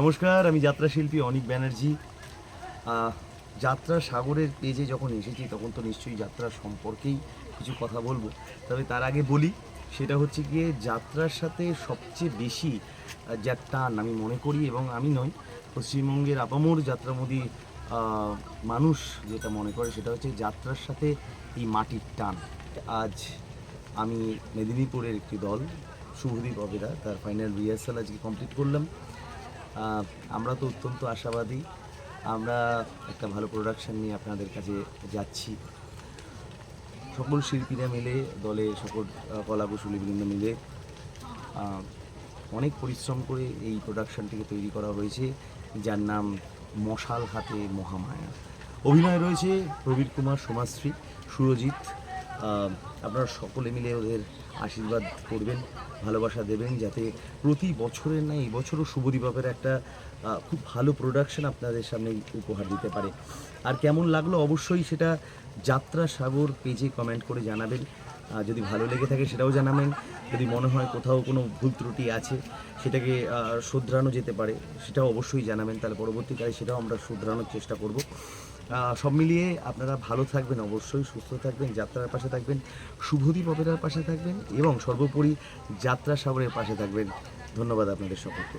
নমস্কার, আমি যাত্রা শিল্পী অনিক ব্যানার্জি। যাত্রা সাগরের পেজে যখন এসেছি, তখন তো নিশ্চয়ই যাত্রা সম্পর্কেই কিছু কথা বলব। তবে তার আগে বলি, সেটা হচ্ছে গিয়ে যাত্রার সাথে সবচেয়ে বেশি যার টান আমি মনে করি এবং আমি নই, পশ্চিমবঙ্গের আপামোর যাত্রামোদী মানুষ যেটা মনে করে সেটা হচ্ছে যাত্রার সাথে এই মাটির টান। আজ আমি মেদিনীপুরের একটি দল, শুভদীপ অবেরা তার ফাইনাল রিহার্সাল আজকে কমপ্লিট করলাম। আমরা তো অত্যন্ত আশাবাদী। আমরা একটা ভালো প্রোডাকশান নিয়ে আপনাদের কাছে যাচ্ছি। সকল শিল্পীরা মিলে দলে সকল আহ, কলাকুশলীবৃন্দ মিলে অনেক পরিশ্রম করে এই প্রোডাকশানটিকে তৈরি করা হয়েছে যার নাম মশাল হাতে মহামায়া। অভিনয় রয়েছে প্রবীর কুমার সোমাশ্রী সুরজিৎ আপনারা সকলে মিলে ওদের আশীর্বাদ করবেন, ভালোবাসা দেবেন, যাতে প্রতি বছরের না, এই বছরও শুভদীপকের একটা খুব ভালো প্রোডাকশন আপনাদের সামনে উপহার দিতে পারে। আর কেমন লাগল অবশ্যই সেটা যাত্রা সাগর পেজে কমেন্ট করে জানাবেন। যদি ভালো লেগে থাকে সেটাও জানাবেন। যদি মনে হয় কোথাও কোনো ভুল ত্রুটি আছে, সেটাকে শুধরানো যেতে পারে, সেটাও অবশ্যই জানাবেন। তাহলে পরবর্তীকালে সেটাও আমরা শুধরানোর চেষ্টা করব। সব মিলিয়ে আপনারা ভালো থাকবেন, অবশ্যই সুস্থ থাকবেন, যাত্রার পাশে থাকবেন, শুভদীপ অপেরার পাশে থাকবেন এবং সর্বোপরি যাত্রা সাগরের পাশে থাকবেন। ধন্যবাদ আপনাদের সকলকে।